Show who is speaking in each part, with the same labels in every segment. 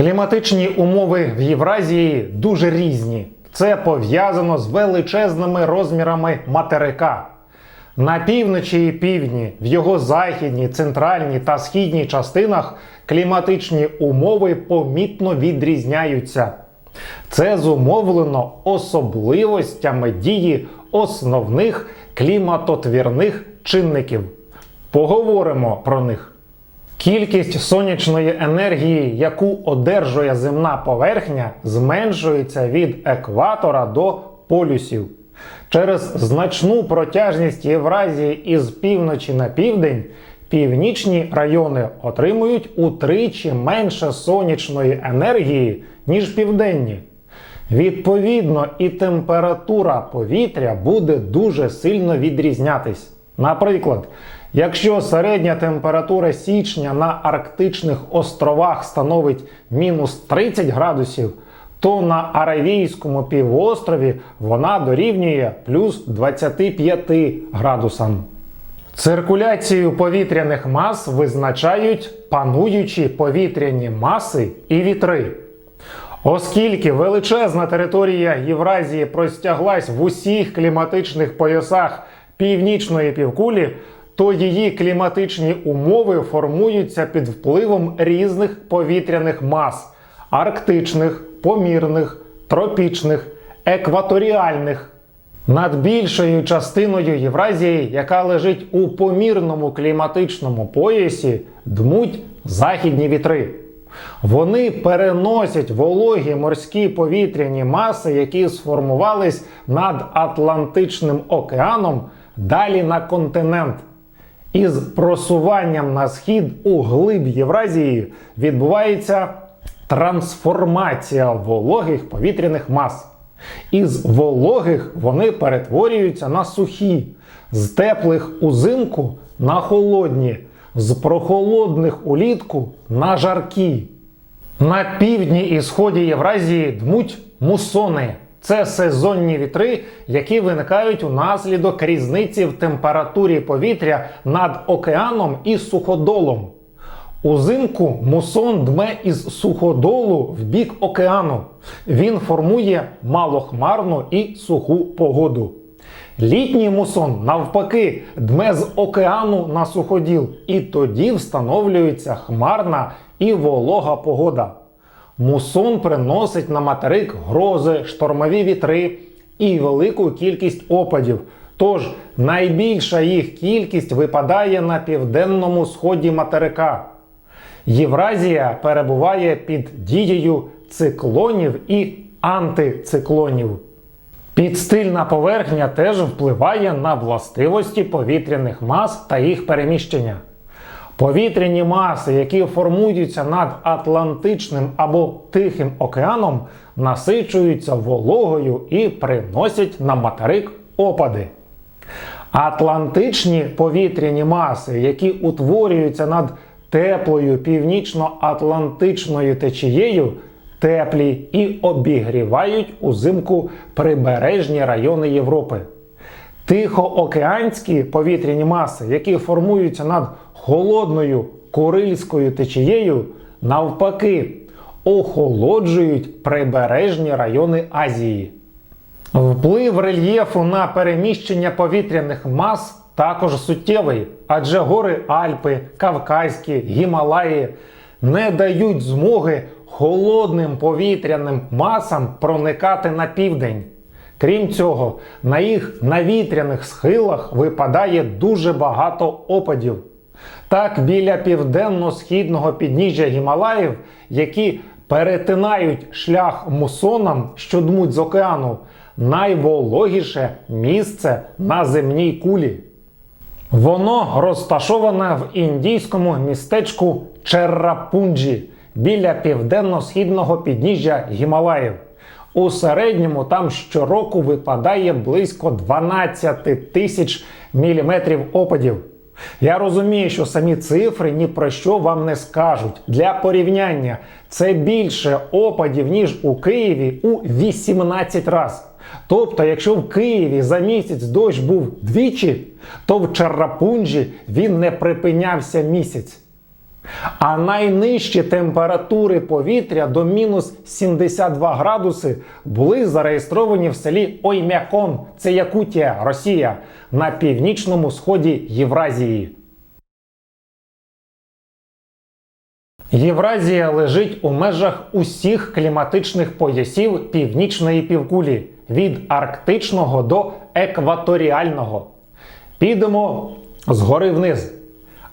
Speaker 1: Кліматичні умови в Євразії дуже різні. Це пов'язано з величезними розмірами материка. На півночі і півдні, в його західній, центральній та східній частинах кліматичні умови помітно відрізняються. Це зумовлено особливостями дії основних кліматотвірних чинників. Поговоримо про них. Кількість сонячної енергії, яку одержує земна поверхня, зменшується від екватора до полюсів. Через значну протяжність Євразії із півночі на південь північні райони отримують утричі менше сонячної енергії, ніж південні. Відповідно, і температура повітря буде дуже сильно відрізнятись. Наприклад, якщо середня температура січня на Арктичних островах становить мінус 30 градусів, то на Аравійському півострові вона дорівнює плюс 25 градусам. Циркуляцію повітряних мас визначають пануючі повітряні маси і вітри. Оскільки величезна територія Євразії простяглась в усіх кліматичних поясах північної півкулі, то її кліматичні умови формуються під впливом різних повітряних мас арктичних, помірних, тропічних, екваторіальних. Над більшою частиною Євразії, яка лежить у помірному кліматичному поясі, дмуть західні вітри. Вони переносять вологі морські повітряні маси, які сформувались над Атлантичним океаном, далі на континент. Із просуванням на схід у глиб Євразії відбувається трансформація вологих повітряних мас. Із вологих вони перетворюються на сухі, з теплих узимку на холодні, з прохолодних улітку на жаркі. На півдні і сході Євразії дмуть мусони. Це сезонні вітри, які виникають унаслідок різниці в температурі повітря над океаном і суходолом. Узимку мусон дме із суходолу в бік океану. Він формує малохмарну і суху погоду. Літній мусон, навпаки, дме з океану на суходіл, і тоді встановлюється хмарна і волога погода. Мусон приносить на материк грози, штормові вітри і велику кількість опадів. Тож найбільша їх кількість випадає на південному сході материка. Євразія перебуває під дією циклонів і антициклонів. Підстильна поверхня теж впливає на властивості повітряних мас та їх переміщення. Повітряні маси, які формуються над Атлантичним або Тихим океаном, насичуються вологою і приносять на материк опади. Атлантичні повітряні маси, які утворюються над теплою північно-атлантичною течією, теплі і обігрівають узимку прибережні райони Європи. Тихоокеанські повітряні маси, які формуються над холодною Курильською течією, навпаки, охолоджують прибережні райони Азії. Вплив рельєфу на переміщення повітряних мас також суттєвий, адже гори Альпи, Кавказькі, Гімалаї не дають змоги холодним повітряним масам проникати на південь. Крім цього, на їх навітряних схилах випадає дуже багато опадів. Так, біля південно-східного підніжжя Гімалаїв, які перетинають шлях мусонам, що дмуть з океану, найвологіше місце на земній кулі. Воно розташоване в індійському містечку Черрапунджі біля південно-східного підніжжя Гімалаїв. У середньому там щороку випадає близько 12 тисяч міліметрів опадів. Я розумію, що самі цифри ні про що вам не скажуть. Для порівняння це більше опадів, ніж у Києві у 18 разів. Тобто, якщо в Києві за місяць дощ був двічі, то в Чарапунджі він не припинявся місяць. А найнижчі температури повітря до мінус 72 градуси були зареєстровані в селі Оймякон, це Якутія, Росія, на північному сході Євразії. Євразія лежить у межах усіх кліматичних поясів північної півкулі від арктичного до екваторіального. Підемо згори вниз.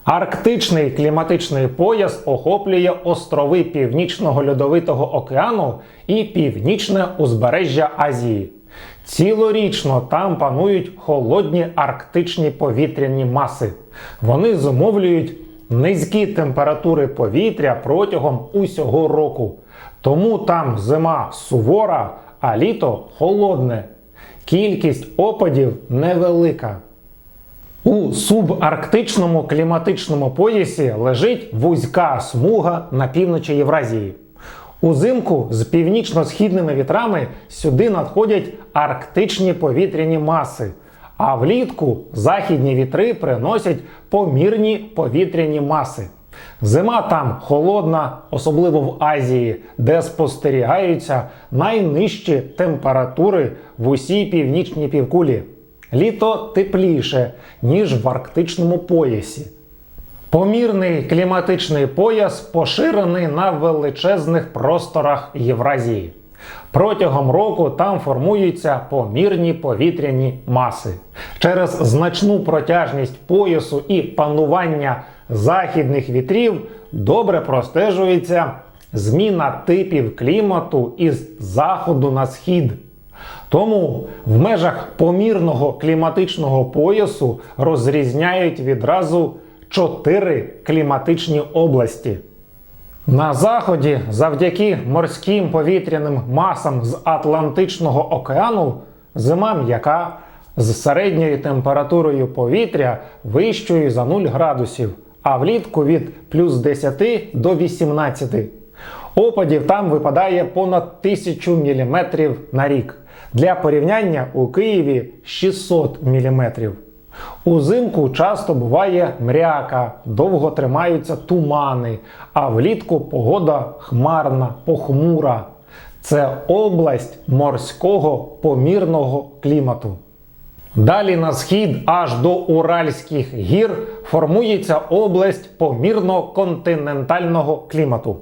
Speaker 1: Арктичний кліматичний пояс охоплює острови Північного льодовитого океану і північне узбережжя Азії. Цілорічно там панують холодні арктичні повітряні маси. Вони зумовлюють низькі температури повітря протягом усього року. Тому там зима сувора, а літо холодне. Кількість опадів невелика. У субарктичному кліматичному поясі лежить вузька смуга на півночі Євразії. Узимку з північно-східними вітрами сюди надходять арктичні повітряні маси, а влітку західні вітри приносять помірні повітряні маси. Зима там холодна, особливо в Азії, де спостерігаються найнижчі температури в усій північній півкулі. Літо тепліше, ніж в арктичному поясі. Помірний кліматичний пояс поширений на величезних просторах Євразії. Протягом року там формуються помірні повітряні маси. Через значну протяжність поясу і панування західних вітрів добре простежується зміна типів клімату із заходу на схід. Тому в межах помірного кліматичного поясу розрізняють відразу чотири кліматичні області. На заході, завдяки морським повітряним масам з Атлантичного океану, зима м'яка з середньою температурою повітря вищою за 0 градусів, а влітку від плюс 10 до 18. Опадів там випадає понад 1000 мм на рік. Для порівняння у Києві 600 мм. Узимку часто буває мряка, довго тримаються тумани, а влітку погода хмарна, похмура. Це область морського помірного клімату. Далі на схід аж до Уральських гір формується область помірно-континентального клімату.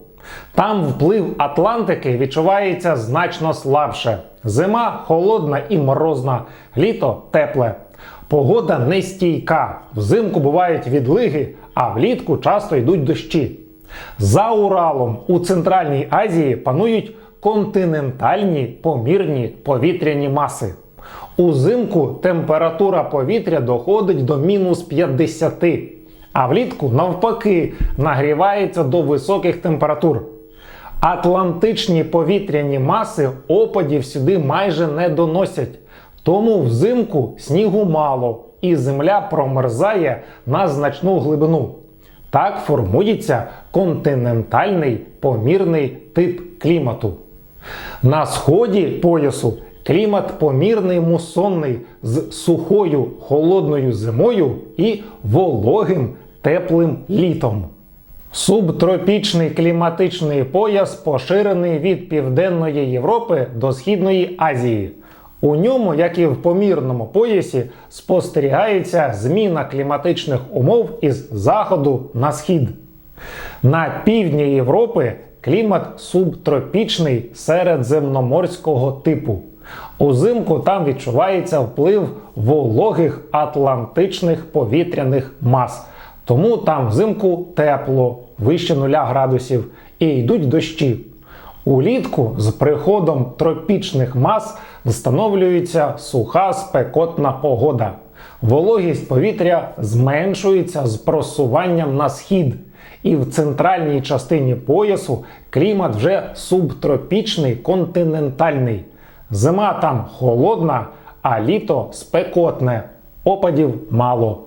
Speaker 1: Там вплив Атлантики відчувається значно слабше. Зима холодна і морозна, літо тепле. Погода нестійка. Взимку бувають відлиги, а влітку часто йдуть дощі. За Уралом у Центральній Азії панують континентальні помірні повітряні маси. Узимку температура повітря доходить до мінус 50, а влітку, навпаки, нагрівається до високих температур. Атлантичні повітряні маси опадів сюди майже не доносять. Тому взимку снігу мало і земля промерзає на значну глибину. Так формується континентальний помірний тип клімату. На сході поясу клімат помірний мусонний з сухою холодною зимою і вологим теплим літом. Субтропічний кліматичний пояс поширений від Південної Європи до Східної Азії. У ньому, як і в помірному поясі, спостерігається зміна кліматичних умов із заходу на схід. На півдні Європи клімат субтропічний середземноморського типу. Узимку там відчувається вплив вологих атлантичних повітряних мас. Тому там взимку тепло, вище 0 градусів, і йдуть дощі. Улітку з приходом тропічних мас встановлюється суха спекотна погода. Вологість повітря зменшується з просуванням на схід, і в центральній частині поясу клімат вже субтропічний континентальний. Зима там холодна, а літо спекотне, опадів мало.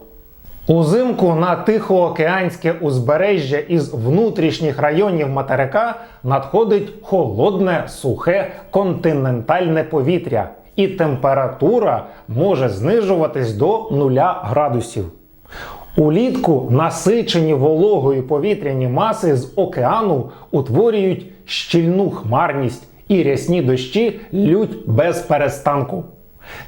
Speaker 1: Узимку на Тихоокеанське узбережжя із внутрішніх районів материка надходить холодне, сухе континентальне повітря, і температура може знижуватись до 0 градусів. Улітку насичені вологою повітряні маси з океану утворюють щільну хмарність і рясні дощі лють без перестанку.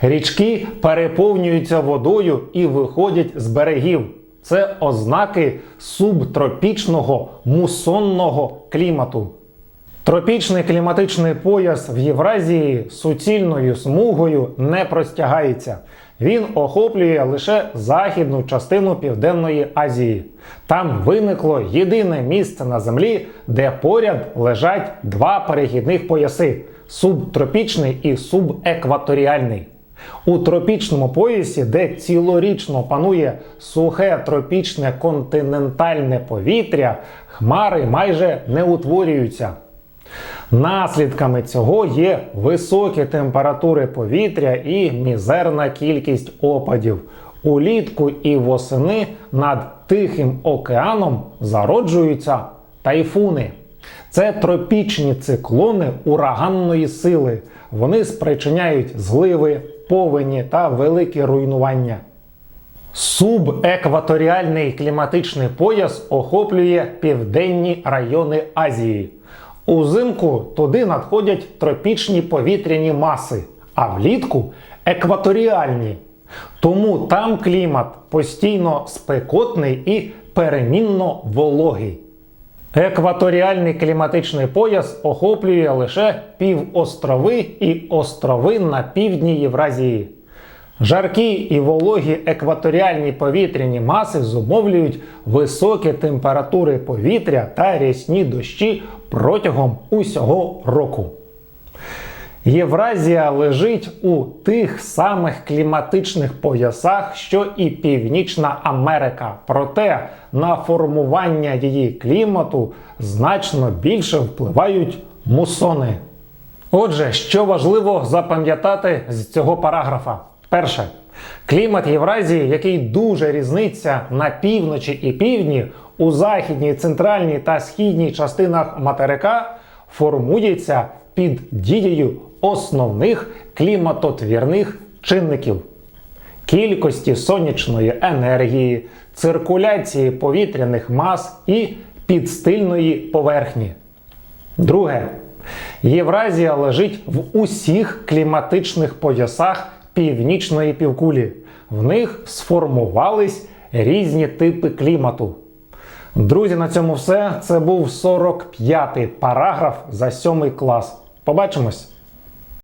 Speaker 1: Річки переповнюються водою і виходять з берегів. Це ознаки субтропічного мусонного клімату. Тропічний кліматичний пояс в Євразії суцільною смугою не простягається. Він охоплює лише західну частину Південної Азії. Там виникло єдине місце на землі, де поряд лежать два перехідних пояси субтропічний і субекваторіальний. У тропічному поясі, де цілорічно панує сухе тропічне континентальне повітря, хмари майже не утворюються. Наслідками цього є високі температури повітря і мізерна кількість опадів. Улітку і восени над Тихим океаном зароджуються тайфуни. Це тропічні циклони ураганної сили. Вони спричиняють зливи, повені та великі руйнування. Субекваторіальний кліматичний пояс охоплює південні райони Азії. Узимку туди надходять тропічні повітряні маси, а влітку екваторіальні. Тому там клімат постійно спекотний і перемінно вологий. Екваторіальний кліматичний пояс охоплює лише півострови і острови на півдні Євразії. Жаркі і вологі екваторіальні повітряні маси зумовлюють високі температури повітря та рясні дощі протягом усього року. Євразія лежить у тих самих кліматичних поясах, що і Північна Америка. Проте на формування її клімату значно більше впливають мусони. Отже, що важливо запам'ятати з цього параграфа? Перше. Клімат Євразії, який дуже різниться на півночі і півдні, у західній, центральній та східній частинах материка, формується під дією основних кліматотвірних чинників кількості сонячної енергії, циркуляції повітряних мас і підстильної поверхні. Друге. Євразія лежить в усіх кліматичних поясах північної півкулі. В них сформувались різні типи клімату. Друзі, на цьому все. Це був 45-й параграф за 7 клас. Побачимось!